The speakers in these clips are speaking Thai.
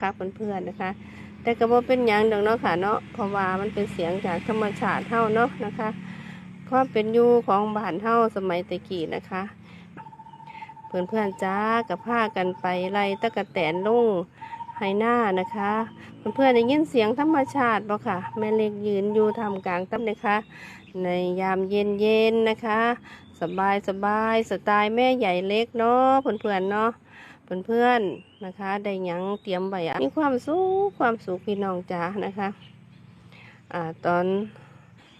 ค่ะเพื่อนๆนะคะ แต่ก็บ่เป็นยังดอกเนาะค่ะเนาะเพราะว่ามันเป็นเสียงจากธรรมชาติเท่าเนาะนะคะความเป็นอยู่ของบ้านเท่าสมัยตะกี้นะคะ เพื่อนๆจ้ากับผ้ากันไปไล่ตะกะแตนลงไฮหน้านะคะ เพื่อนๆได้ยินเสียงธรรมชาติบ่ค่ะ แม่เล็กยืนอยู่ทำกลางตั้นะคะ ในยามเย็นๆนะคะสบายสบายๆสไตล์แม่ใหญ่เล็กเนาะเพื่อนๆเนาะ เพื่อนๆนะคะ ได้ยังเตรียมไว้อะมีความสุขความสุขพี่น้องจ๋านะคะอ่าตอน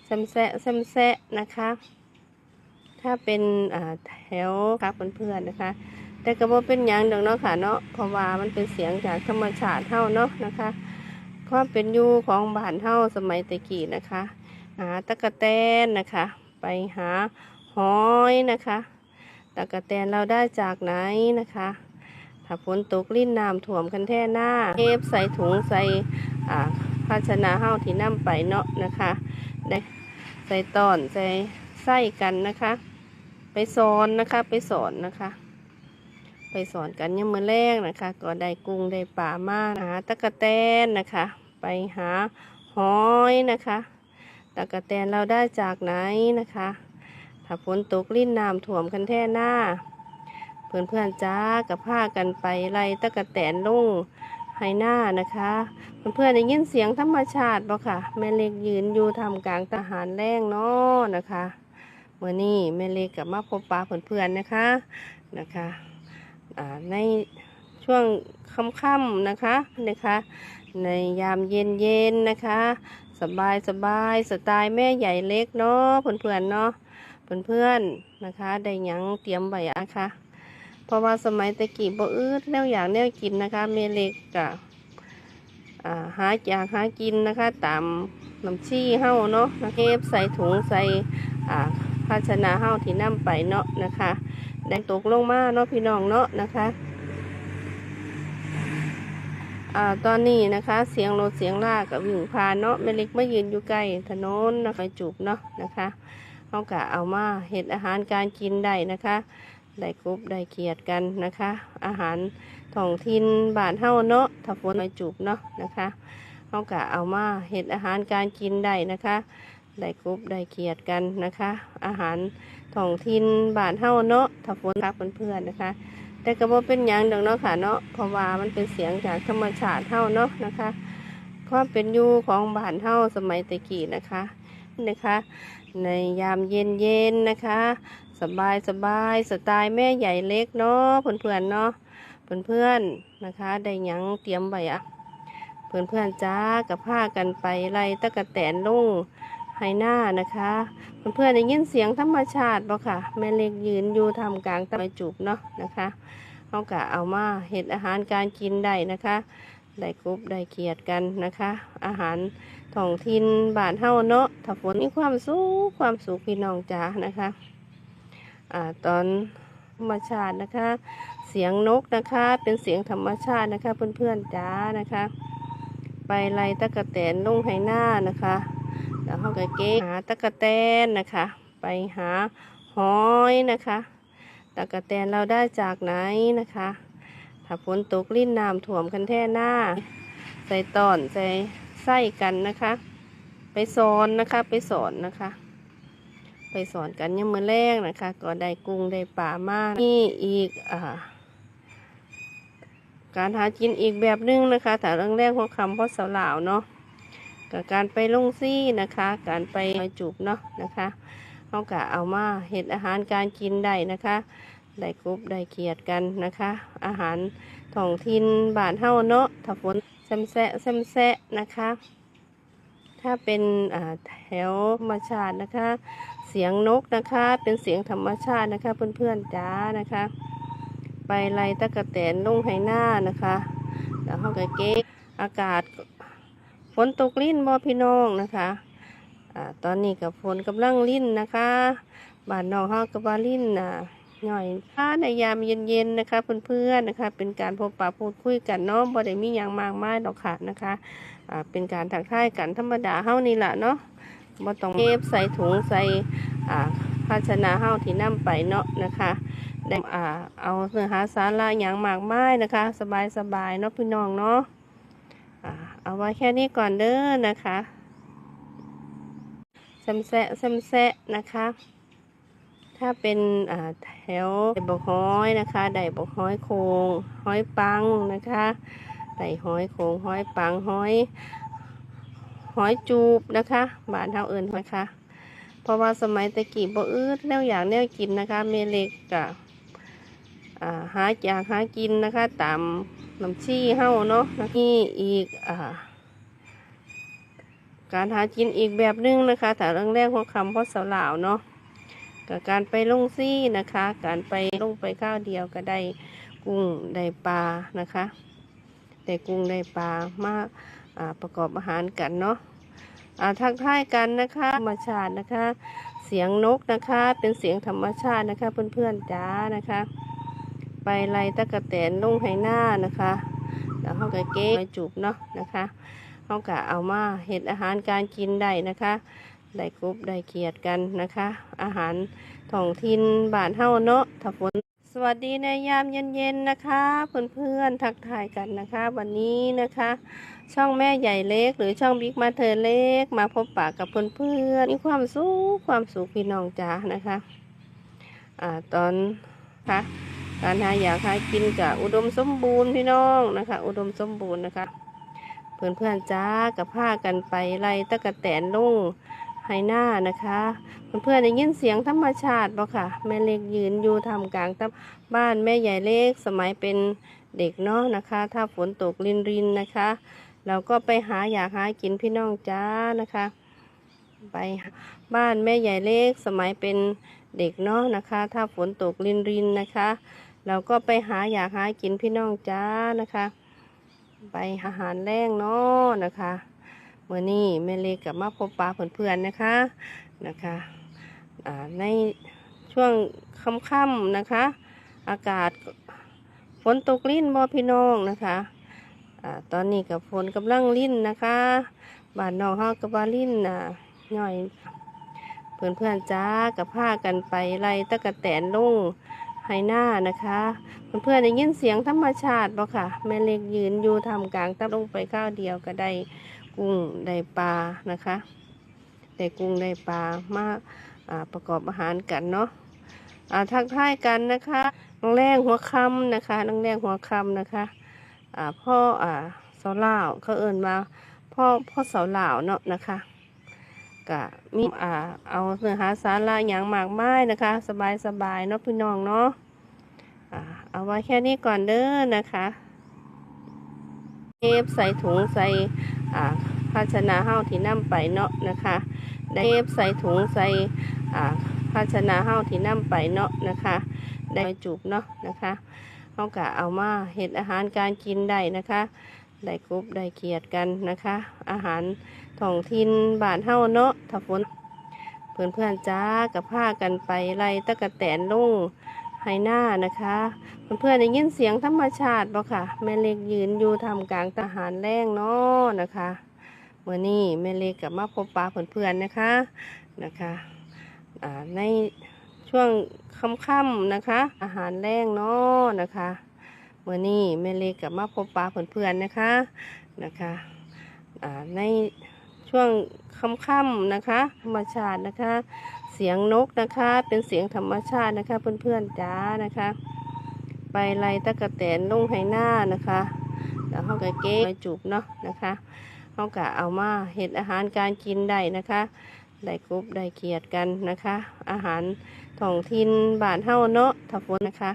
แซมแซะแซมแซะนะคะ ถ้าเป็นอ่าแถวครับเพื่อนๆนะคะ แต่ก็บ่เป็นยังดอกเนาะค่ะเนาะเพราะว่ามันเป็นเสียงจากธรรมชาติเท่าเนาะนะคะความเป็นอยู่ของบ้านเท่าสมัยตะกี้นะคะ หาตะกะแตนนะคะ ไปหาหอยนะคะตะกะแตนเราได้จากไหนนะคะ ถ้าฝนตกลิ้นน้ำท่วมกันแท่หน้าเทปใส่ถุงใส่ภาชนะเฮาที่นำไปเนาะนะคะได้ใส่ตอนใส่ไส้กันนะคะ ไปสอนนะคะไปสอนนะคะ ไปสอนกันยังมือแรกนะคะ ก็ได้กุ้งได้ปลามากหาตะกะแตนนะคะ ไปหาหอยนะคะตะกะแตนเราได้จากไหนนะคะ ถ้าฝนตกลิ้นน้ำท่วมกันแท่หน้า เพื่อนเพื่อนๆจ้ากับผ้ากันไปไล่ตะกะแตนลงไฮหน้านะคะเพื่อนเพื่อนๆได้ยินเสียงธรรมชาติบ่ค่ะ แม่เล็กยืนอยู่ทำกลางทหารแรงเนาะนะคะเมื่อนี้แม่เล็กกับมาพบปะเพื่อนเพื่อนๆนะคะนะคะในช่วงค่ำๆนะคะนะคะ ในยามเย็นๆนะคะ สบายสบายสไตล์แม่ใหญ่เล็กเนาะเพื่อนเพื่อนๆเนาะเพื่อนๆนะคะ ได้ยังเตรียมไว้อะคะ เพราะว่าสมัยตะกี้บ่อืดแนวอย่างแนวกินนะคะเมเล็กกะอ่าหาอยากหากินนะคะ ตามน้ำชี้เฮาเนาะนะเก็บใส่ถุงใส่อ่าภาชนะเฮาที่นำไปเนาะนะคะแดงตกลงมาเนาะพี่น้องเนาะนะคะอ่าตอนนี้นะคะเสียงรถเสียงลากกับวิ่งผ่านเนาะแม่เล็กมายืนอยู่ใกล้ถนนนะคะจูบเนาะนะคะเขากะเอามาเห็ดอาหารการกินได้นะคะ ได้กรุบได้เขียดกันนะคะ อาหารท้องถิ่นบ้านเฮาเนาะถ้าฝนมาจูบเนาะนะคะเฮากะเอามาเห็ดอาหารการกินได้นะคะได้กรุบได้เขียดกันนะคะ อาหารท้องถิ่นบ้านเฮาเนาะถ้าฝนครับเพื่อนๆนะคะ แต่ก็บ่เป็นหยังดอกเนาะค่ะเนาะเพราะว่ามันเป็นเสียงจากธรรมชาติเฮาเนาะนะคะความเป็นอยู่ของบ้านเฮาสมัยตะกี้นะคะนะคะ ในยามเย็นๆนะคะ สบายสบายสไตล์แม่ใหญ่เล็กเนาะเพื่อนๆเนาะเพื่อนๆนะคะ ได้ยังเตรียมไว้อะเพื่อนๆจ้ากับผ้ากันไปไล่ตะกะแตนลงไฮหน้านะคะเพื่อนๆได้ยินเสียงธรรมชาติบ่ค่ะ แม่เล็กยืนอยู่ทำกลางตะไคจูบเนาะนะคะเขากะเอามาเห็ดอาหารการกินได้นะคะได้กรุบได้เขียดกันนะคะ อาหารท้องถิ่นบ้านเฮาเนาะถ้าฝนมีความสุขความสุขพี่น้องจ้านะคะ อตอนธรรมชาตินะคะ เสียงนกนะคะ เป็นเสียงธรรมชาตินะคะ เพื่อนๆจ้านะคะ ไปไล่ตะกะแตนลงไหหน้านะคะแล้วเขาก็เก็บหาตะกะแตนนะคะ ไปหาหอยนะคะตะกะแตนเราได้จากไหนนะคะ ถ้าฝนตกลิ้นน้ำท่วมกันแท่หน้า ใส่ตอนใส่ไส้กันนะคะ ไปสอนนะคะไปสอนนะคะ ไปสอนกันยังมือแรกนะคะ ก็ได้กุ้งได้ปลามานี่อีกอ่าการหากินอีกแบบหนึงนะคะแต่เรื่องแรกของคำพ่อสาวลาวเนาะกับการไปลงซี่นะคะ การไปจูบเนาะนะคะเขากะเอามาเห็ดอาหารการกินได้นะคะได้กรุบได้เขียดกันนะคะ อาหารท้องถิ่นบ้านเฮาเนาะถ้าฝนแซมแซะแซมแซะนะคะ ถ้าเป็นแถวธรรมชาตินะคะ เสียงนกนะคะ เป็นเสียงธรรมชาตินะคะ เพื่อนๆจ้านะคะ ไปไล่ตะกะแตนลงไหหน้านะคะแล้วเขาก็เก๊กอากาศฝนตกลิ้นบ่พี่น้องนะคะอตอนนี้กับฝนกำลังลิ้นนะคะบ้านน้องเฮากับว่าลิ้นน่ะ หน่อยถ้าในยามเย็นๆนะคะเพื่อนๆนะคะ เป็นการพบปะพูดคุยกันเนาะบ่ได้มีอย่างมากมายดอกค่ะนะคะอ่าเป็นการทักทายกันธรรมดาเฮานี่แหละเนาะบ่ต้องเก็บใส่ถุงใส่อ่าภาชนะเฮาที่นำไปเนาะนะคะได้อ่าเอาเนื้อหาสาระอย่างมากมายนะคะ สบายๆเนาะพี่น้องเนาะอ่าเอาไว้แค่นี้ก่อนเด้อนะคะแซมแซะแซมแซะนะคะ ถ้าเป็นแถวไดบกห้อยนะคะไดบกห้อยโคงห้อยปังนะคะไดห้อยโคงห้อยปังห้อยห้อยจูบนะคะบานเท่าเอิญนะคะ เพราะว่าสมัยตะกี้บ่อืดแล้วอย่างแนวกินนะคะเมเล็กกะหาอยากหากินนะคะ ตามน้ำชี้เฮาเนาะนี่อีกอการหากินอีกแบบหนึงนะคะแต่เรื่องแรกของคำพราะสาวลาวเนาะ กับการไปลงซี่นะคะ การไปลงไปข้าวเดียวก็ได้กุ้งได้ปลานะคะได้กุ้งได้ปลามาประกอบอาหารกันเนาะทักทายกันนะคะธรรมชาตินะคะ เสียงนกนะคะ เป็นเสียงธรรมชาตินะคะ เพื่อนๆจ้านะคะ ไปไล่ตะกะแตนลงไหหน้านะคะแล้วเขาก็เก๊ไปจูบเนาะนะคะเขาก็เอามาเห็ดอาหารการกินได้นะคะ ได้กรุบได้เกียดกันนะคะ อาหารท้องถิ่นบ้านเฮาเนาะถ้าฝนสวัสดีในยามเย็นๆนะคะ เพื่อนๆทักทายกันนะคะ วันนี้นะคะ ช่องแม่ใหญ่เล็ก หรือช่องบิ๊กมาเธอเล็ก มาพบปะกับเพื่อนๆมีความสุขความสุขพี่น้องจ้านะคะอ่าตอนคะการหาอยากหากินกับอุดมสมบูรณ์พี่น้องนะคะ อุดมสมบูรณ์นะคะ เพื่อนเพื่อนๆจ้ากับผ้ากันไปไล่ตะกะแตนลุง ไฮหน้านะคะเพื่อนๆได้ยินเสียงธรรมชาติบ่ค่ะ แม่เล็กยืนอยู่ทำกลางตับบ้านแม่ใหญ่เล็กสมัยเป็นเด็กเนาะนะคะ ถ้าฝนตกรินรินนะคะ เราก็ไปหาอยากหากินพี่น้องจ้านะคะ ไปบ้านแม่ใหญ่เล็กสมัยเป็นเด็กเนาะนะคะ ถ้าฝนตกรินรินนะคะ เราก็ไปหาอยากหากินพี่น้องจ้านะคะ ไปอาหารแรงเนาะนะคะ มื่อนี้แม่เล็กกับมาพบปะเพื่อนๆนะคะนะคะในช่วงค่ำๆนะคะ อากาศฝนตกลิ้นบ่พี่น้องนะคะอ่าตอนนี้กับฝนกำลังลิ้นนะคะบ้านน้องเฮากับว่าลิ้นน่ะย่อยเพื่อนจ้ากับผ้ากันไปไล่ตะกะแตนลงไฮหน้านะคะ เพื่อนๆได้ยินเสียงธรรมชาติบ่ค่ะ แม่เล็กยืนอยู่ทำกลางตับลงไปข้าวเดียวก็ได้ กุ้งได้ปลานะคะได้กุ้งได้ปลามาประกอบอาหารกันเนาะทักทายกันนะคะน้องแรงหัวคำนะคะน้องแรงหัวคำนะคะพ่ออ่าเสาเหล่าวเขาเอิ่นมาพ่อพ่อเสาเหล่าวเนาะนะคะกะมีอ่าเอาเนื้อหาสาระอย่างมากมายนะคะ สบายสบายเนาะพี่น้องเนาะอ่าเอาไว้แค่นี้ก่อนเด้อนะคะเอฟใส่ถุงใส่ อ่าภาชนะเฮ้าที่นำไปเนาะนะคะได้เอฟใส่ถุงใส่อ่าภาชนะเฮ้าที่นำไปเนาะนะคะ ได้จุบเนาะนะคะเฮากะเอามาเห็ดอาหารการกินได้นะคะได้กรุบได้เกียดกันนะคะ อาหารท้องถิ่นบ้านเฮาเนาะถ้าฝนเพื่อนเพื่อนๆจ้ากับผ้ากันไปไล่ตะกะแตนลุง ไฮหน้านะคะเพื่อนๆได้ยินเสียงธรรมชาติบ่ค่ะ แม่เล็กยืนอยู่ทำกลางทหารแรงเนาะนะคะเมื่อนี้แม่เล็กกับมาพบปะเพื่อนๆนะคะนะคะอ่าในช่วงค่ำๆนะคะ อาหารแรงเนาะนะคะเมื่อนี้แม่เล็กกับมาพบปะเพื่อนๆนะคะนะคะอ่าใน ช่วงค่ำๆนะคะ ธรรมชาตินะคะ เสียงนกนะคะ เป็นเสียงธรรมชาตินะคะ เพื่อนๆจ้านะคะไปไล่ตะกะแตนลงไหหน้านะคะแล้วเขาก็เก๊ไปจูบเนาะนะคะเขาก็เอามาเห็ดอาหารการกินได้นะคะได้กรุบได้เกียดกันนะคะ อาหารท้องถิ่นบานเฮาเนาะถ้าฝนนะคะ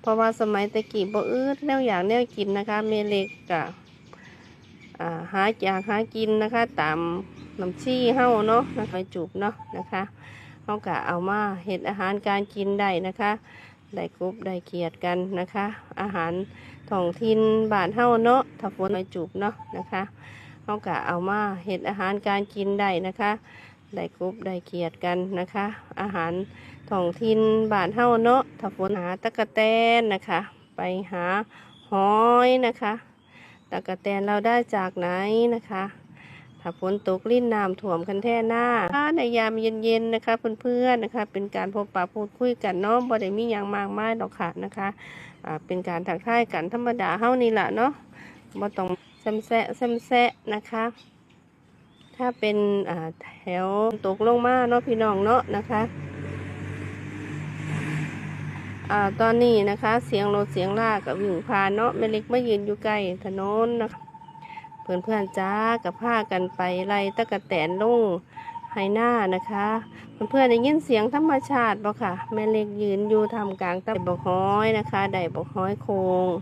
เพราะว่าสมัยตะกี้บ่อืดแล้วอย่างแนวกินนะคะ เมเล็กกะ หาอยากหากินนะคะ ตามน้ำชี้เฮาเนาะไปจูบเนาะนะคะเขาก็เอามาเห็ดอาหารการกินได้นะคะได้กรุบได้เกียดกันนะคะ อาหารท้องถิ่นบานเฮาเนาะถ้าฝนไปจูบเนาะนะคะเขาก็เอามาเห็ดอาหารการกินได้นะคะได้กรุบได้เกียดกันนะคะ อาหารท้องถิ่นบานเฮาเนาะถ้าฝนหาตะกะแตนนะคะ ไปหาหอยนะคะ ตะกะแตนเราได้จากไหนนะคะถ้าฝนตกลิ้นน้ำท่วมคันแท่หน้าในยามเย็นๆนะคะเพื่อนๆนะคะ เป็นการพบปะพูดคุยกันเนาะบ่ได้มีอย่างมากมายดอกค่ะนะคะอ่าเป็นการถักทายกันธรรมดาเฮานี่แหละเนาะบ่ต้องแซมแซะแซมแซะนะคะ ถ้าเป็นอ่าแถวตกลงมาเนาะพี่น้องเนาะนะคะ อ่าตอนนี้นะคะ เสียงรถเสียงลากกับวิ่งผ่านเนาะแม่เล็กมายืนอยู่ใกล้ถนนนะคะเพื่อนเพื่อนจ้ากับผ้ากันไปไล่ตะกะแตนลงไฮหน้านะคะ เพื่อนเพื่อนๆได้ยินเสียงธรรมชาติบ่ค่ะ แม่เล็กยืนอยู่ทำกลางตะบกฮ้อยนะคะ ได้บกฮ้อยโคง